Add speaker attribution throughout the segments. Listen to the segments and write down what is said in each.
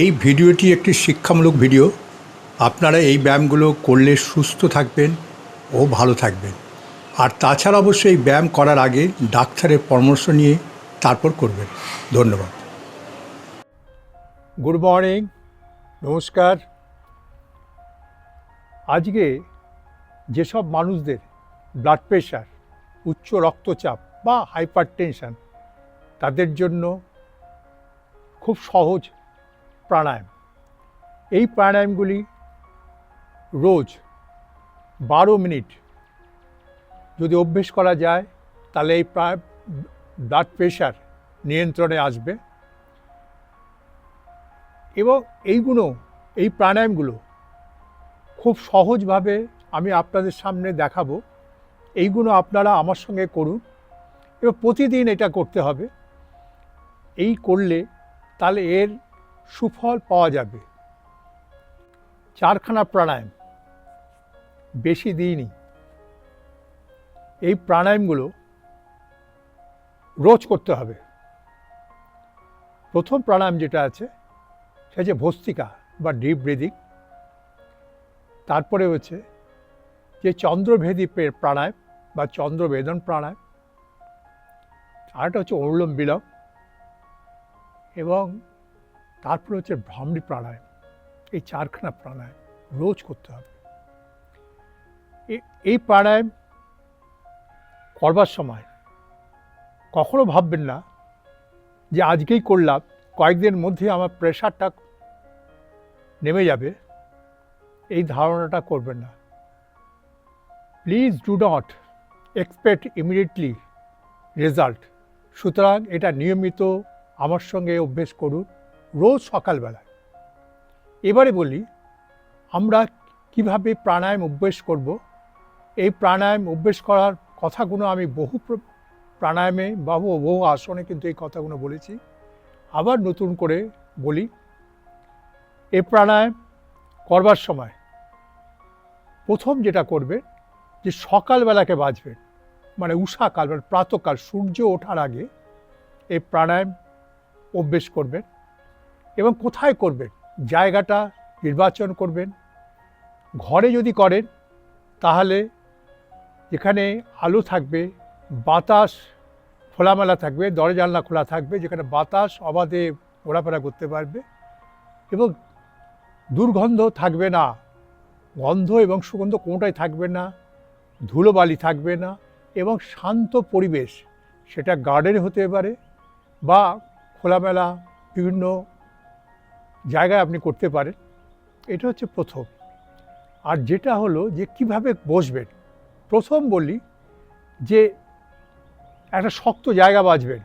Speaker 1: এই ভিডিওটি একটি শিক্ষামূলক ভিডিও। আপনারা এই ব্যায়ামগুলো করলে সুস্থ থাকবেন ও ভালো থাকবেন। আর তাছাড়া অবশ্যই এই ব্যায়াম করার আগে ডাক্তারের পরামর্শ নিয়ে তারপর করবেন। ধন্যবাদ। গুড মর্নিং নমস্কার। আজকে যেসব মানুষদের ব্লাড প্রেশার উচ্চ রক্তচাপ বা হাইপার টেনশন তাদের জন্য খুব সহজ প্রাণায়াম। এই প্রাণায়ামগুলি রোজ বারো মিনিট যদি অভ্যেস করা যায়, তাহলে এই ব্লাড প্রেশার নিয়ন্ত্রণে আসবে। এবং এইগুলো, এই প্রাণায়ামগুলো খুব সহজভাবে আমি আপনাদের সামনে দেখাবো। এইগুলো আপনারা আমার সঙ্গে করুন। এবং প্রতিদিন এটা করতে হবে। এই করলে তাহলে এর সুফল পাওয়া যাবে। চারখানা প্রাণায়াম। বেশি দিইনি। এই প্রাণায়ামগুলো রোজ করতে হবে। প্রথম প্রাণায়াম যেটা আছে সে হচ্ছে ভস্তিকা বা ডিপ ব্রিদিং। তারপরে হচ্ছে যে চন্দ্রভেদী প্রাণায়াম বা চন্দ্রবেদন প্রাণায়াম। আরেকটা হচ্ছে অনুলোম বিলোম এবং তারপরে হচ্ছে ভ্রামরি প্রাণায়াম। এই চারখানা প্রাণায়াম রোজ করতে হবে। এই প্রাণায়াম করবার সময় কখনো ভাববেন না যে আজকেই করলাম, কয়েকদিনের মধ্যে আমার প্রেশারটা নেমে যাবে। এই ধারণাটা করবেন না। Please do not expect immediately result. সুতরাং এটা নিয়মিত আমার সঙ্গে অভ্যেস করুন। রোজ সকালবেলায়। এবারে বলি, আমরা কীভাবে প্রাণায়াম অভ্যেস করব? এই প্রাণায়াম অভ্যেস করার কথাগুলো আমি বহু প্র- প্রাণায়ামে বা বহু আসনে কিন্তু এই কথাগুলো বলেছি। আবার নতুন করে বলি এই প্রাণায়াম করবার সময় প্রথম যেটা করবে, যে সকালবেলাকে বাঁচবেন মানে উষাকাল মানে প্রাতকাল, সূর্য ওঠার আগে এই প্রাণায়াম অভ্যেস করবেন এবং কোথায় করবেন? জায়গাটা নির্বাচন করবেন। ঘরে যদি করেন, তাহলে যেখানে আলো থাকবে, বাতাস খোলামেলা থাকবে, দরজা জানলা খোলা থাকবে, যেখানে বাতাস অবাধে ঘোরাফেরা করতে পারবে এবং দুর্গন্ধ থাকবে না, গন্ধ এবং সুগন্ধ কোনোটাই থাকবে না, ধুলোবালি থাকবে না এবং শান্ত পরিবেশ, সেটা গার্ডেন হতে পারে বা খোলামেলা বিভিন্ন জায়গায় আপনি করতে পারেন, এটা হচ্ছে প্রথম। আর যেটা হলো যে কীভাবে বসবেন? প্রথম বলি যে একটা শক্ত জায়গা বাঁচবেন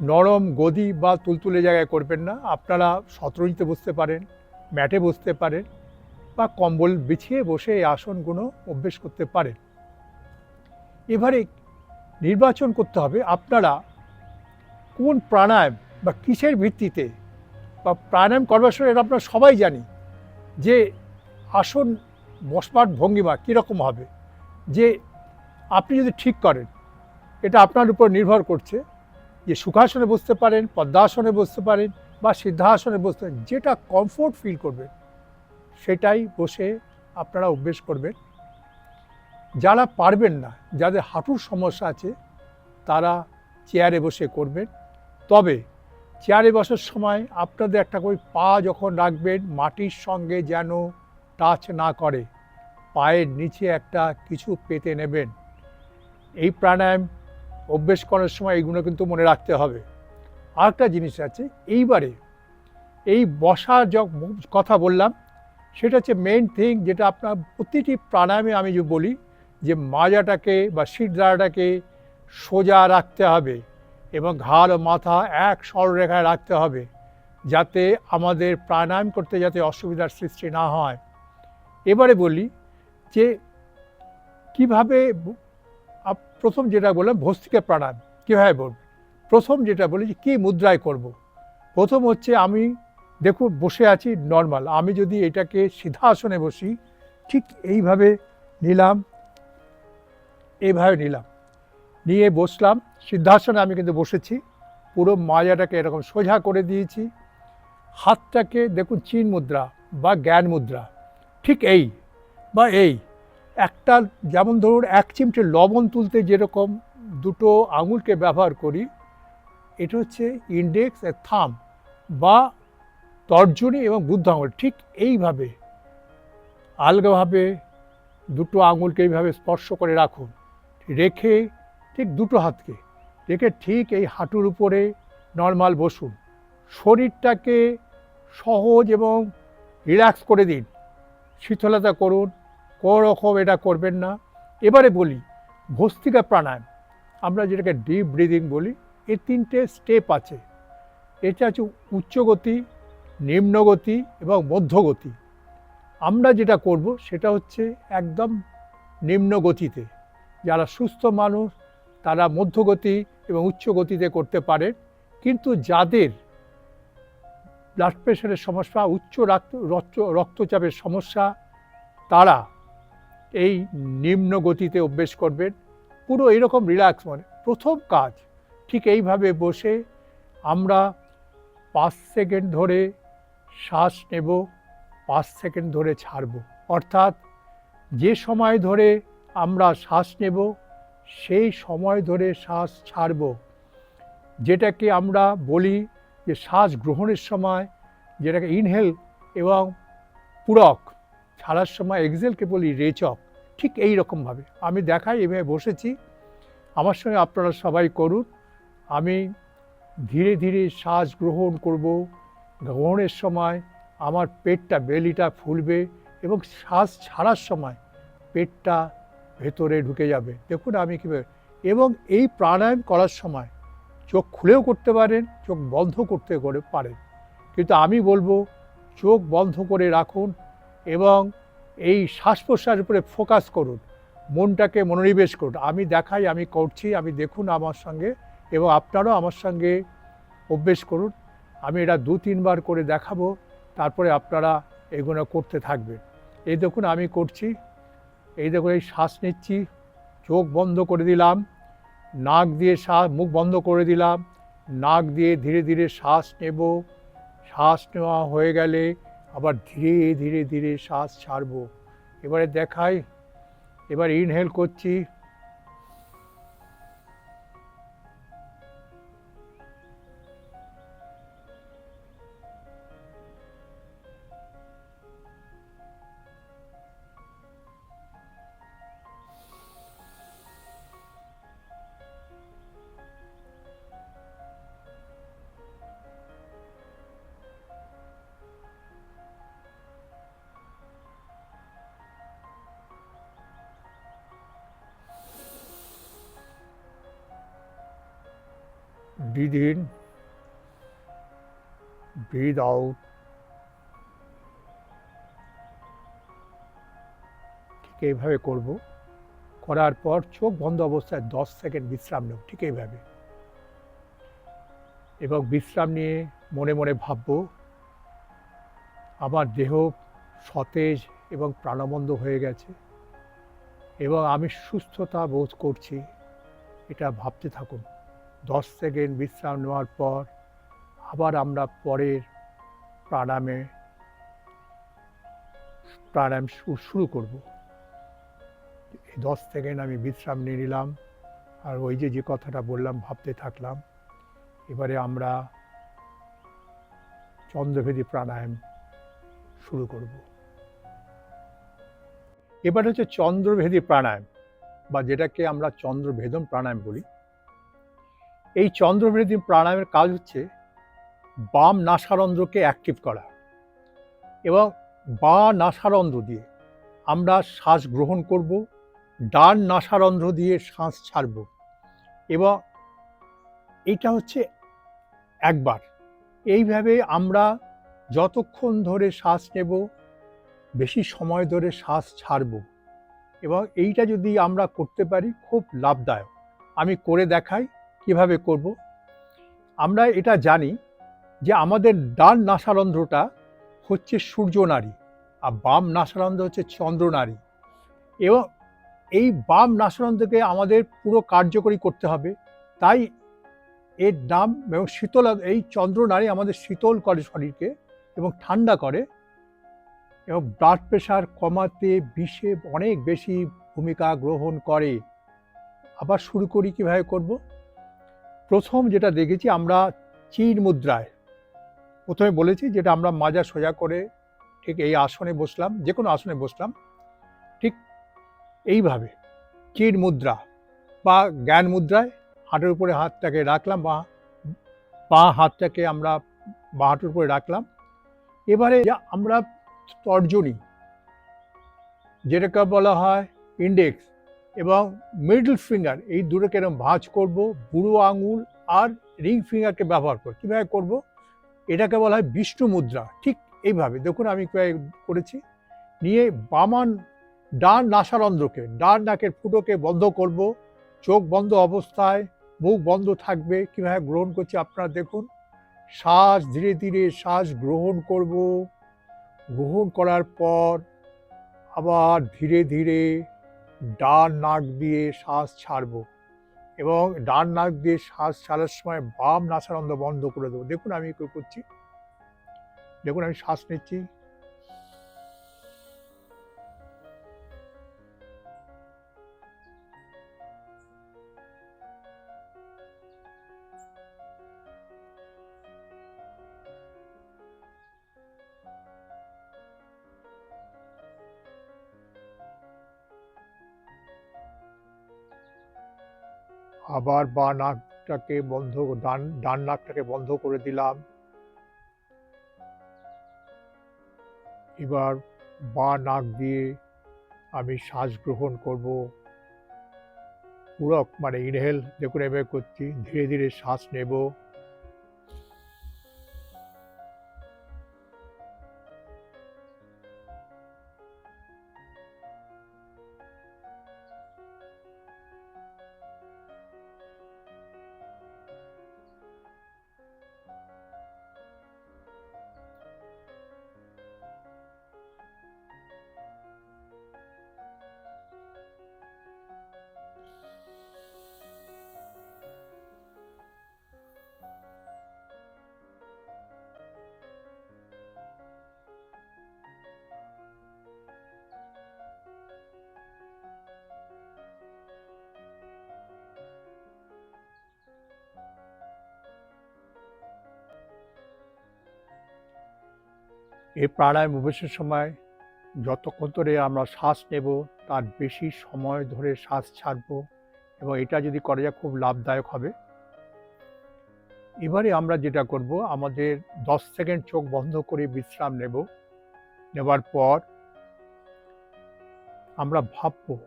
Speaker 1: নরম গদি বা তুলতুলে জায়গায় করবেন না। আপনারা শতরঞ্জিতে বসতে পারেন, ম্যাটে বসতে পারেন বা কম্বল বিছিয়ে বসে এই আসনগুলো অভ্যেস করতে পারেন। এবারে নির্বাচন করতে হবে আপনারা কোন প্রাণায়াম বা কিসের ভিত্তিতে বা প্রাণায়াম করবার সময় এটা আমরা সবাই জানি যে আসন বসবার ভঙ্গিমা কীরকম হবে, যে আপনি যদি ঠিক করেন, এটা আপনার উপর নির্ভর করছে যে সুখাসনে বসতে পারেন, পদ্মাসনে বসতে পারেন বা সিদ্ধাসনে বসতে পারেন, যেটা কমফোর্ট ফিল করবেন সেটাই বসে আপনারা অভ্যেস করবেন। যারা পারবেন না, যাদের হাঁটুর সমস্যা আছে, তারা চেয়ারে বসে করবেন। তবে চেয়ারে বসার সময় আপনাদের একটা করে পা যখন রাখবেন, মাটির সঙ্গে যেন টাচ না করে, পায়ের নিচে একটা কিছু পেতে নেবেন। এই প্রাণায়াম অভ্যেস করার সময় এইগুলো কিন্তু মনে রাখতে হবে। আরেকটা জিনিস আছে, এইবারে এই বসা কথা বললাম, সেটা হচ্ছে মেন থিং যেটা আপনার প্রতিটি প্রাণায়ামে আমি যে বলি, যে মাজাটাকে বা শিরদাঁড়াটাকে সোজা রাখতে হবে। এবং ঘাড় ও মাথা এক সরলরেখায় রাখতে হবে যাতে আমাদের প্রাণায়াম করতে যাতে অসুবিধার সৃষ্টি না হয়। এবারে বলি যে কীভাবে প্রথম যেটা বললাম, ভস্তিকা প্রাণায়াম। কীভাবে বলব? প্রথম যেটা বলি যে কী মুদ্রায় করব। প্রথম হচ্ছে আমি দেখুন, বসে আছি নর্মাল আমি যদি এটাকে সিধা আসনে বসি, ঠিক এইভাবে নিলাম এইভাবে নিলাম। নিয়ে বসলাম। সিদ্ধাসনে আমি কিন্তু বসেছি। পুরো মাজাটাকে এরকম সোজা করে দিয়েছি। হাতটাকে দেখুন চিন মুদ্রা বা জ্ঞান মুদ্রা। ঠিক এই বা এই। একটা যেমন ধরুন এক চিমটে লবণ তুলতে যেরকম দুটো আঙুলকে ব্যবহার করি, এটা হচ্ছে ইন্ডেক্স এ থাম বা তর্জনী এবং বুদ্ধ আঙুল। ঠিক এইভাবে আলগাভাবে দুটো আঙুলকে এইভাবে স্পর্শ করে রাখুন। রেখে ঠিক দুটো হাতকে। রেখে ঠিক এই হাঁটুর উপরে নর্মাল বসুন। শরীরটাকে সহজ এবং রিল্যাক্স করে দিন। শীতলতা করুন কোনো রকম এটা করবেন না। এবারে বলি, ভস্তিকা প্রাণায়াম। আমরা যেটাকে ডিপ ব্রিদিং বলি এর তিনটে স্টেপ আছে। এটা হচ্ছে উচ্চগতি, নিম্নগতি এবং মধ্যগতি। আমরা যেটা করব সেটা হচ্ছে একদম নিম্ন গতিতে যারা সুস্থ মানুষ তারা মধ্যগতি এবং উচ্চ গতিতে করতে পারে। কিন্তু যাদের ব্লাড প্রেশারের সমস্যা, উচ্চ রক্ত রক্ত, রক্তচাপের সমস্যা, তারা এই নিম্ন গতিতে অভ্যেস করবেন পুরো এরকম রিল্যাক্স মানে। প্রথম কাজ ঠিক এইভাবে বসে আমরা পাঁচ সেকেন্ড ধরে শ্বাস নেব, পাঁচ সেকেন্ড ধরে ছাড়ব। অর্থাৎ যে সময় ধরে আমরা শ্বাস নেব সেই সময় ধরে শ্বাস ছাড়ব। যেটাকে আমরা বলি যে শ্বাস গ্রহণের সময়, যেটাকে ইনহেল এবং পূরক ছাড়ার সময় এক্সেলকে বলি রেচক। ঠিক এই রকমভাবে। আমি দেখাই, এভাবে বসেছি। আমার সঙ্গে আপনারা সবাই করুন। আমি ধীরে ধীরে শ্বাস গ্রহণ করব। গ্রহণের সময় আমার পেটটা বেলিটা ফুলবে এবং শ্বাস ছাড়ার সময় পেটটা ভেতরে ঢুকে যাবে। দেখুন আমি কীভাবে এবং এই প্রাণায়াম করার সময় চোখ খুলেও করতে পারেন, চোখ বন্ধ করতে করে পারেন। কিন্তু আমি বলব, চোখ বন্ধ করে রাখুন এবং এই শ্বাস প্রশ্বাসের উপরে ফোকাস করুন। মনটাকে মনোনিবেশ করুন। আমি দেখাই, আমি করছি, আমি দেখুন আমার সঙ্গে এবং আপনারাও আমার সঙ্গে অভ্যেস করুন। আমি এটা দু, তিনবার করে দেখাবো, তারপরে আপনারা এগুলো করতে থাকবেন। এই দেখুন আমি করছি। এই দেখো, এই শ্বাস নিচ্ছি, চোখ বন্ধ করে দিলাম, নাক দিয়ে শ্বাস মুখ বন্ধ করে দিলাম, নাক দিয়ে ধীরে ধীরে শ্বাস নেব, শ্বাস নেওয়া হয়ে গেলে আবার ধীরে ধীরে ধীরে শ্বাস ছাড়ব। এবারে দেখাই, এবার ইনহেল করছি breathe in, breathe out. ঠিক এইভাবে করব করার পর চোখ বন্ধ অবস্থায় দশ সেকেন্ড বিশ্রাম নেব ঠিক এইভাবে এবং বিশ্রাম নিয়ে মনে মনে ভাবব আমার দেহ সতেজ এবং প্রাণবন্ধ হয়ে গেছে এবং আমি সুস্থতা বোধ করছি এটা ভাবতে থাকুন দশ সেকেন্ড বিশ্রাম নেওয়ার পর আবার আমরা পরের প্রাণায়ামে, প্রাণায়াম শুরু করব। এই দশ সেকেন্ড আমি বিশ্রাম নিয়ে নিলাম আর ওই যে যে কথাটা বললাম, ভাবতে থাকলাম, এবারে আমরা চন্দ্রভেদী প্রাণায়াম শুরু করব। এবার হচ্ছে চন্দ্রভেদী প্রাণায়াম বা যেটাকে আমরা চন্দ্রভেদন প্রাণায়াম বলি। এই চন্দ্রভেদী প্রাণায়ামের কাজ হচ্ছে বাম নাসারন্ধ্রকে অ্যাক্টিভ করা এবং বা নাসারন্ধ্র দিয়ে আমরা শ্বাস গ্রহণ করব, ডান নাসারন্ধ্র দিয়ে শ্বাস ছাড়ব এবং এটা হচ্ছে একবার। এইভাবে আমরা যতক্ষণ ধরে শ্বাস নেব, বেশি সময় ধরে শ্বাস ছাড়ব এবং এইটা যদি আমরা করতে পারি, খুব লাভদায়ক। আমি করে দেখাই। কীভাবে করব? আমরা এটা জানি যে আমাদের ডান নাসারন্ধ্রটা হচ্ছে সূর্য নারী আর বাম নাসারন্ধ্র হচ্ছে চন্দ্র নারী। এবং এই বাম নাসারন্ধ্রকে আমাদের পুরো কার্যকরী করতে হবে। তাই এর নাম এবং শীতল এই চন্দ্রনারী আমাদের শীতল করে শরীরকে এবং ঠান্ডা করে। এবং ব্লাড প্রেশার কমাতে বিষে অনেক বেশি ভূমিকা গ্রহণ করে। আবার শুরু করি কীভাবে করব? প্রথম যেটা দেখেছি আমরা চীন মুদ্রায়। প্রথমে বলেছি যেটা আমরা মাজা সোজা করে ঠিক এই আসনে বসলাম, যে কোনো আসনে বসলাম, ঠিক এইভাবে চীন মুদ্রা বা জ্ঞান মুদ্রায় হাঁটুর উপরে হাতটাকে রাখলাম বা বা হাতটাকে আমরা বা হাঁটুর উপরে রাখলাম। এবারে আমরা তর্জনী, যেটাকে বলা হয় ইন্ডেক্স এবং মিডল ফিঙ্গার এই দুটো এরকম ভাঁজ করব, বুড়ো আঙুল আর রিং ফিঙ্গারকে ব্যবহার করব কীভাবে করব? এটাকে বলা হয় বিষ্ণু মুদ্রা। ঠিক এইভাবে। দেখুন আমি করেছি। নিয়ে বামান ডান নাসারন্ধ্রকে, ডান নাকের ফুটোকে বন্ধ করব। চোখ বন্ধ অবস্থায়, মুখ বন্ধ থাকবে। কীভাবে গ্রহণ করছি আপনারা দেখুন। শ্বাস ধীরে ধীরে শ্বাস গ্রহণ করব। গ্রহণ করার পর আবার ধীরে ধীরে ডান নাক দিয়ে শ্বাস ছাড়ব এবং ডান নাক দিয়ে শ্বাস ছাড়ার সময় বাম নাসারন্ধ বন্ধ করে দেবো। দেখুন আমি করছি। দেখুন আমি শ্বাস নিচ্ছি। আবার বা নাকটাকে বন্ধ ডান ডান নাকটাকে বন্ধ করে দিলাম। এবার বা নাক দিয়ে আমি শ্বাস গ্রহণ করব। পুরো মানে ইনহেল দেখুন, এভাবে করছি, ধীরে ধীরে শ্বাস নেব। এই প্রাণায়াম অভ্যাসের সময় যতক্ষণ ধরে আমরা শ্বাস নেব, তার বেশি সময় ধরে শ্বাস ছাড়ব এবং এটা যদি করা যায় খুব লাভদায়ক হবে। এবারে আমরা যেটা করব, আমাদের দশ সেকেন্ড চোখ বন্ধ করে বিশ্রাম নেব। নেবার পর আমরা ভাবব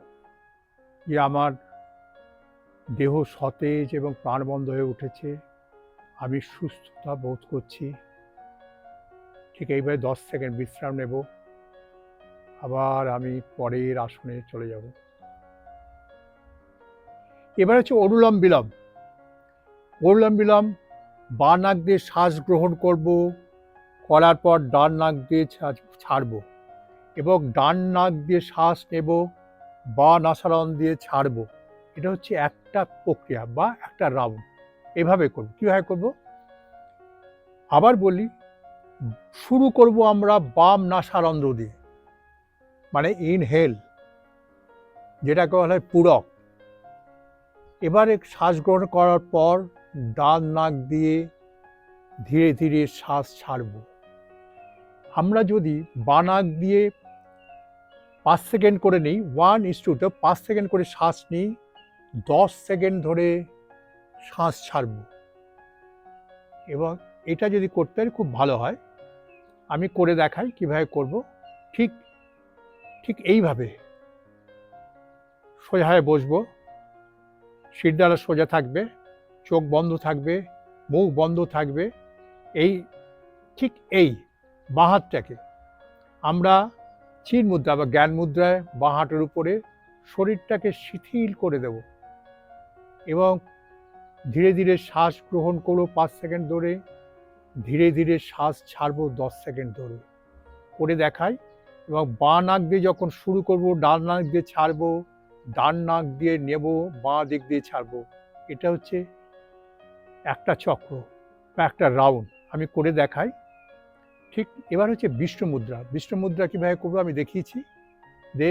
Speaker 1: যে আমার দেহ সতেজ এবং প্রাণবন্ধ হয়ে উঠেছে। আমি সুস্থতা বোধ করছি। ঠিক এইভাবে দশ সেকেন্ড বিশ্রাম নেব। আবার আমি পরের আসনে চলে যাব। এবার হচ্ছে অরুলম বিলম। অরুলম বিলম বা নাক দিয়ে শ্বাস গ্রহণ করব, করার পর ডান নাক দিয়ে ছাড়ব এবং ডান নাক দিয়ে শ্বাস নেব, বা নাসারণ দিয়ে ছাড়ব। এটা হচ্ছে একটা প্রক্রিয়া বা একটা রাউন্ড। এভাবে করব। কীভাবে করব? আবার বলি শুরু করব আমরা বাম নাসারন্ধ্র দিয়ে। মানে ইনহেল যেটাকে বলা হয় পূরক। এবারে শ্বাস গ্রহণ করার পর ডান নাক দিয়ে ধীরে ধীরে শ্বাস ছাড়ব। আমরা যদি বানাক দিয়ে পাঁচ সেকেন্ড করে নিই, ওয়ান ইস টু তো পাঁচ সেকেন্ড করে শ্বাস নিই, দশ সেকেন্ড ধরে শ্বাস ছাড়ব। এবং এটা যদি করতে খুব ভালো হয়। আমি করে দেখাই কীভাবে করব। ঠিক ঠিক এইভাবে সোজা হয়ে বসবো শিরদারা সোজা থাকবে, চোখ বন্ধ থাকবে, মুখ বন্ধ থাকবে। এই, ঠিক এই বাঁ হাতটাকে আমরা চিন মুদ্রা বা জ্ঞান মুদ্রায় বাঁ হাতের উপরে শরীরটাকে শিথিল করে দেব এবং ধীরে ধীরে শ্বাস গ্রহণ করো পাঁচ সেকেন্ড ধরে। ধীরে ধীরে শ্বাস ছাড়বো দশ সেকেন্ড ধরে। করে দেখাই এবং বাঁ নাক দিয়ে যখন শুরু করব, ডান নাক দিয়ে ছাড়বো, ডান নাক দিয়ে নেব, বাঁ দিক দিয়ে ছাড়বো, এটা হচ্ছে একটা চক্র বা একটা রাউন্ড। আমি করে দেখাই। ঠিক এবার হচ্ছে বিষ্ণু মুদ্রা বিষ্ণু মুদ্রা কীভাবে করব আমি দেখিয়েছি। যে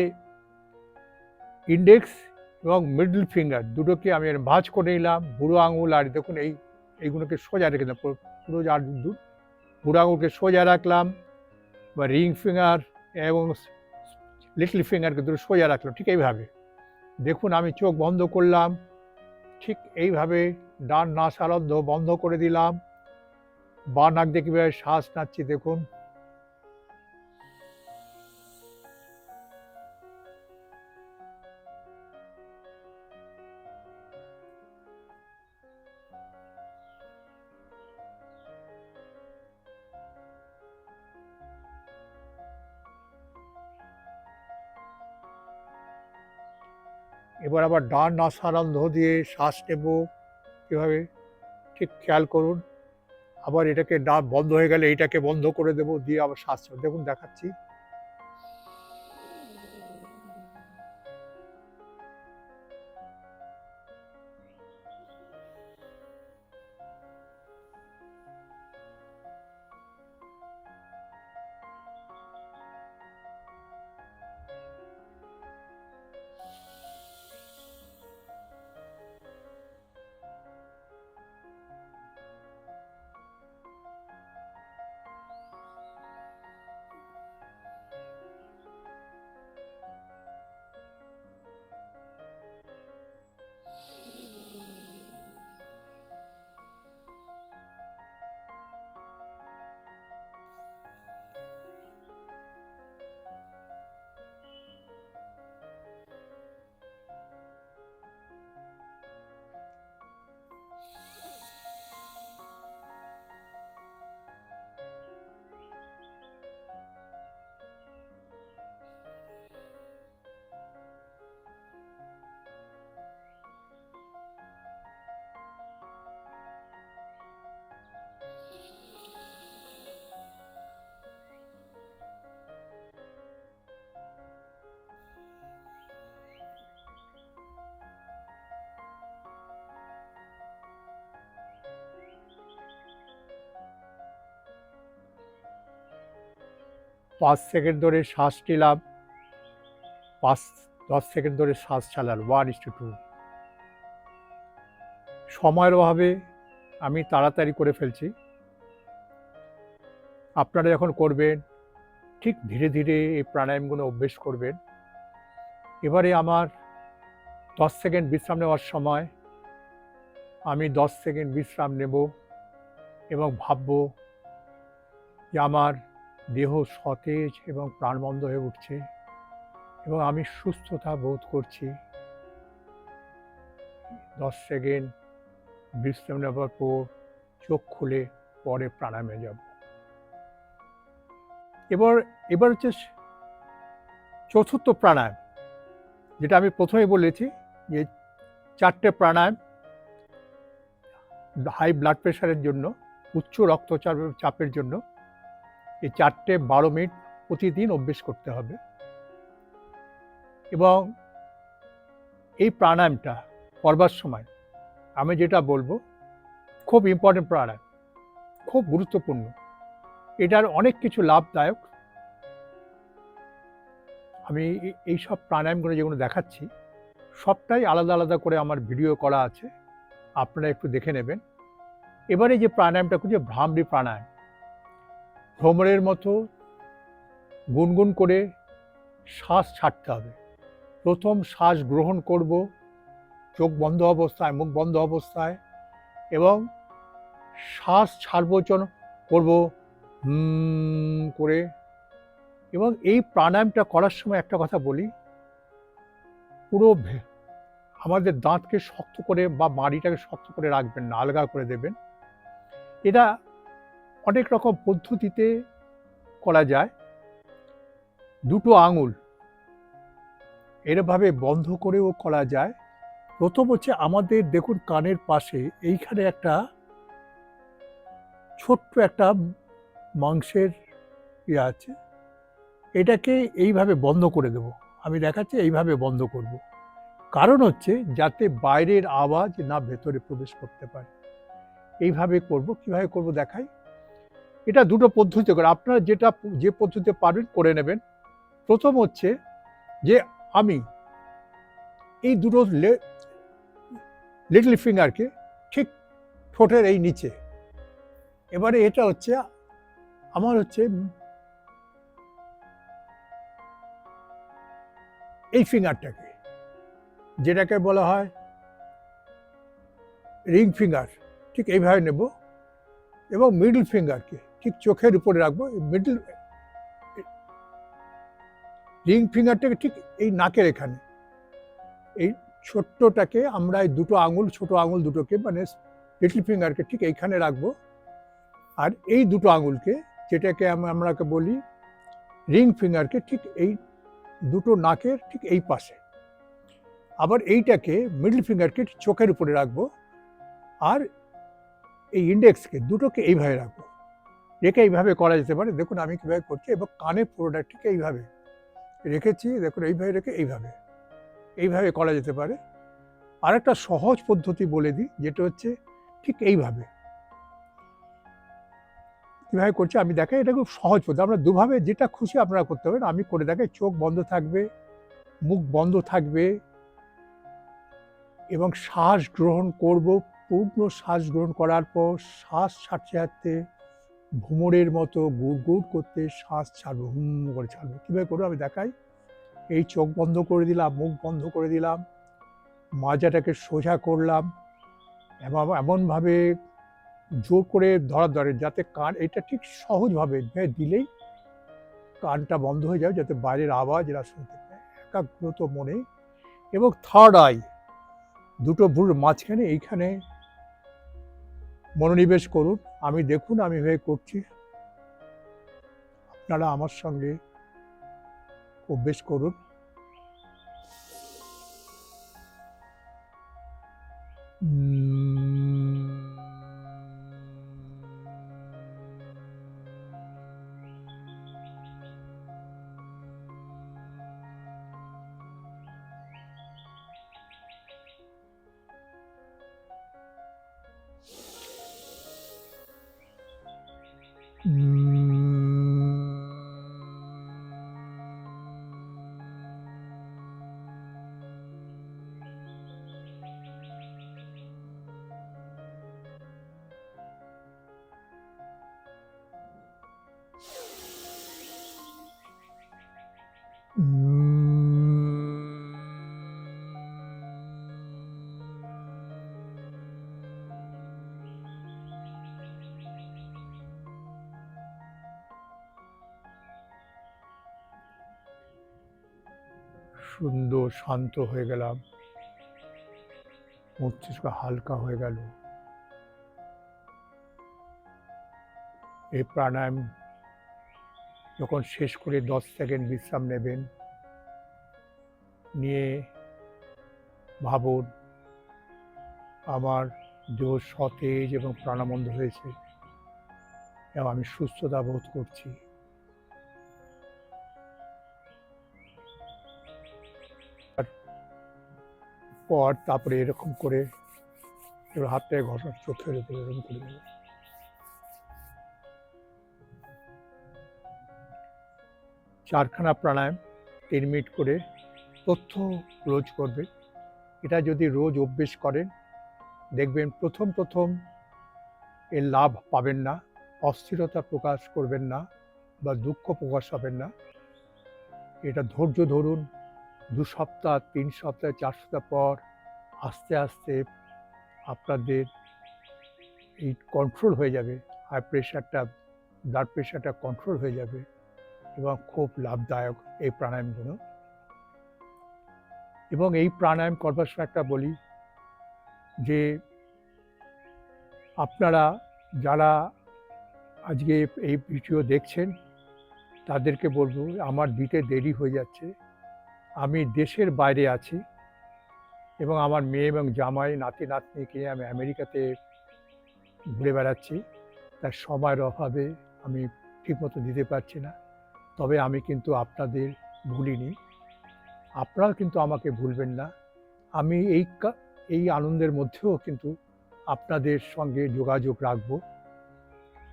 Speaker 1: ইন্ডেক্স এবং মিডল ফিঙ্গার দুটোকে আমি ভাঁজ করে নিলাম, বুড়ো আঙুল আর দেখুন এই, এইগুলোকে সোজা রেখে দিলাম। পুরো- যার বুড়ো আঙুলকে সোজা রাখলাম, বা রিং ফিঙ্গার এবং লিটল ফিঙ্গারকে দুটো সোজা রাখলাম, ঠিক এইভাবে। দেখুন, আমি চোখ বন্ধ করলাম, ঠিক এইভাবে ডান নাসারদ্ধ বন্ধ করে দিলাম। বা নাক দেখবে শ্বাস নাচ্ছি দেখুন। এবার আবার ডান নাসারন্ধ দিয়ে শ্বাস নেব। কীভাবে ঠিক খেয়াল করুন। আবার এটাকে ডান বন্ধ হয়ে গেলে এইটাকে বন্ধ করে দেব, দিয়ে আবার শ্বাস দেখুন, দেখাচ্ছি। পাঁচ সেকেন্ড ধরে শ্বাস নিলাম। পাঁচ, দশ সেকেন্ড ধরে শ্বাস চালাল ওয়ান ইস টু টু সময়ের অভাবে আমি তাড়াতাড়ি করে ফেলছি। আপনারা যখন করবেন, ঠিক ধীরে ধীরে এই প্রাণায়ামগুলো অভ্যেস করবেন। এবারে আমার দশ সেকেন্ড বিশ্রাম নেওয়ার সময় আমি দশ সেকেন্ড বিশ্রাম নেব এবং ভাবব যে আমার দেহ সতেজ এবং প্রাণবন্ধ হয়ে উঠছে এবং আমি সুস্থতা বোধ করছি। দশ সেকেন্ড বিশ্রাম নেওয়ার পর চোখ খুলে পরে প্রাণায়ামে যাব। এবার এবার হচ্ছে চতুর্থ প্রাণায়াম, যেটা আমি প্রথমে বলেছি যে চারটে প্রাণায়াম হাই ব্লাড প্রেশারের জন্য, উচ্চ রক্তচাপ, চাপের জন্য এই চারটে বারো মিনিট প্রতিদিন অভ্যেস করতে হবে। এবং এই প্রাণায়ামটা করবার সময় আমি যেটা বলব, খুব ইম্পর্টেন্ট প্রাণায়াম, খুব গুরুত্বপূর্ণ। এটার অনেক কিছু লাভদায়ক। আমি এই- সব প্রাণায়ামগুলো যেগুলো দেখাচ্ছি, সবটাই আলাদা আলাদা করে আমার ভিডিও করা আছে। আপনারা একটু দেখে নেবেন। এবারে যে প্রাণায়ামটা করছে ভ্রামরি প্রাণায়াম। ভ্রমণের মতো গুনগুন করে শ্বাস ছাড়তে হবে। প্রথম শ্বাস গ্রহণ করব চোখ বন্ধ অবস্থায়, মুখ বন্ধ অবস্থায় এবং শ্বাস ছাড়ব যেন করব করে এবং এই প্রাণায়ামটা করার সময় একটা কথা বলি, পুরো আমাদের দাঁতকে শক্ত করে বা মাড়িটাকে শক্ত করে রাখবেন না, আলগা করে দেবেন। এটা অনেক রকম পদ্ধতিতে করা যায়। দুটো আঙুল এরভাবে বন্ধ করেও করা যায়। প্রথম হচ্ছে আমাদের দেখুন কানের পাশে এইখানে একটা ছোট্ট একটা মাংসের ইয়ে আছে। এটাকে এইভাবে বন্ধ করে দেব। আমি দেখাচ্ছি এইভাবে বন্ধ করব। কারণ হচ্ছে যাতে বাইরের আওয়াজ না ভেতরে প্রবেশ করতে পারে। এইভাবে করব। কীভাবে করব দেখাই? এটা দুটো পদ্ধতি করে। আপনারা যেটা যে পদ্ধতিতে পারবেন করে নেবেন। প্রথম হচ্ছে যে আমি এই দুটো লিটল ফিঙ্গারকে ঠিক ঠোঁটের এই নিচে। এবারে এটা হচ্ছে, আমার হচ্ছে এই ফিঙ্গারটাকে যেটাকে বলা হয় রিং ফিঙ্গার ঠিক এইভাবে নেব। এবং মিডল ফিঙ্গারকে ঠিক চোখের উপরে রাখব মিডল রিং ফিঙ্গারটাকে ঠিক এই নাকের এখানে। এই ছোট্টটাকে আমরা এই দুটো আঙুল, ছোট আঙুল দুটোকে মানে লিটল ফিঙ্গারকে ঠিক এইখানে রাখব। আর এই দুটো আঙুলকে যেটাকে আম- আমরাকে বলি রিং ফিঙ্গারকে ঠিক এই দুটো নাকের ঠিক এই পাশে। আবার এইটাকে মিডল ফিঙ্গারকে চোখের উপরে রাখব। আর এই ইন্ডেক্সকে দুটোকে এইভাবে রাখব। রেখে এইভাবে করা যেতে পারে। দেখুন আমি কীভাবে করছি এবং কানে পুরোটা ঠিক এইভাবে রেখেছি, দেখুন এইভাবে রেখে এইভাবে এইভাবে করা যেতে পারে। আর একটা সহজ পদ্ধতি বলে দিই, যেটা হচ্ছে ঠিক এইভাবে। কীভাবে করছি আমি দেখাই, এটা খুব সহজ পদ্ধতি। আমরা দুভাবে যেটা খুশি আপনারা করতে পারেন। আমি করে দেখাই, চোখ বন্ধ থাকবে, মুখ বন্ধ থাকবে এবং শ্বাস গ্রহণ করব। পূর্ণ শ্বাস গ্রহণ করার পর শ্বাস ছাড়তে ছাড়তে ভ্রমরের মতো গুড় গুড় করতে শ্বাস ছাড়বো, হুম করে ছাড়বো। কীভাবে করব আমি দেখাই? এই চোখ বন্ধ করে দিলাম, মুখ বন্ধ করে দিলাম, মাজাটাকে সোজা করলাম এবং এমনভাবে জোর করে ধরা ধরে যাতে কান, এটা ঠিক সহজভাবে ভে- দিলেই কানটা বন্ধ হয়ে যাবে, যাতে বাইরের আওয়াজ এরা শুনতে পায়। একাগ্রত মনে এবং থার্ড আই দুটো ভুরুর মাঝখানে, এইখানে মনোনিবেশ করুন আমি দেখুন আমি হয়ে করছি। আপনারা আমার সঙ্গে অভ্যেস করুন। শান্ত হয়ে গেলাম। মস্তিষ্ক হালকা হয়ে গেল। এই প্রাণায়াম যখন শেষ করে দশ সেকেন্ড বিশ্রাম নেবেন, নিয়ে ভাবুন, আমার দেহ সতেজ এবং প্রাণবন্ধ হয়েছে। এবং আমি সুস্থতা বোধ করছি। পর তারপরে এরকম করে এবার হাতটাকে ঘষা চোখের এরকম করে দেবে চারখানা প্রাণায়াম, তিন মিনিট করে তথ্য রোজ করবে। এটা যদি রোজ অভ্যেস করেন, দেখবেন প্রথম প্রথম এর লাভ পাবেন না, অস্থিরতা প্রকাশ করবেন না বা দুঃখ প্রকাশ হবেন না। এটা ধৈর্য ধরুন দু সপ্তাহ, তিন সপ্তাহ, চার সপ্তাহ পর আস্তে আস্তে আপনাদের এই কন্ট্রোল হয়ে যাবে। হাই প্রেশারটা ব্লাড প্রেশারটা কন্ট্রোল হয়ে যাবে এবং খুব লাভদায়ক এই প্রাণায়ামগুলো। এবং এই প্রাণায়াম করবার সময় একটা বলি যে, আপনারা যারা আজকে এই ভিডিও দেখছেন, তাদেরকে বলব, আমার দিতে দেরি হয়ে যাচ্ছে। আমি দেশের বাইরে আছি এবং আমার মেয়ে এবং জামাই, নাতি, নাতনিকে আমি আমেরিকাতে ঘুরে বেড়াচ্ছি। তার সময়ের অভাবে আমি ঠিকমতো দিতে পারছি না। তবে আমি কিন্তু আপনাদের ভুলিনি। আপনারা কিন্তু আমাকে ভুলবেন না। আমি এই এই আনন্দের মধ্যেও কিন্তু আপনাদের সঙ্গে যোগাযোগ রাখব।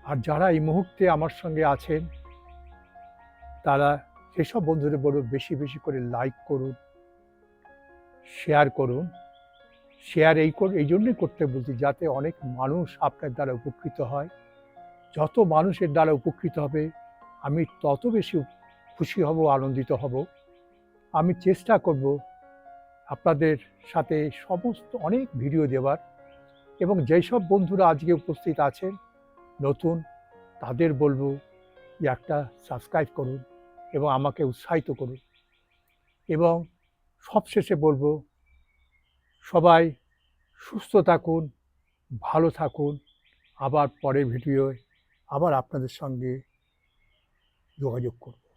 Speaker 1: আর যারা এই মুহূর্তে আমার সঙ্গে আছেন, তারা সেসব বন্ধুদের বলব বেশি বেশি করে লাইক করুন শেয়ার করুন শেয়ার এই কর, এই জন্যই করতে বলছি যাতে অনেক মানুষ আপনার দ্বারা উপকৃত হয়। যত মানুষের দ্বারা উপকৃত হবে, আমি তত বেশি খুশি হব, আনন্দিত হব। আমি চেষ্টা করব আপনাদের সাথে সমস্ত অনেক ভিডিও দেওয়ার এবং যেই সব বন্ধুরা আজকে উপস্থিত আছেন, নতুন, তাদের বলব যে একটা সাবস্ক্রাইব করুন। এবং আমাকে উৎসাহিত করুন। এবং সবশেষে বলব, সবাই সুস্থ থাকুন, ভালো থাকুন। আবার পরের ভিডিওয় আবার আপনাদের সঙ্গে যোগাযোগ করব।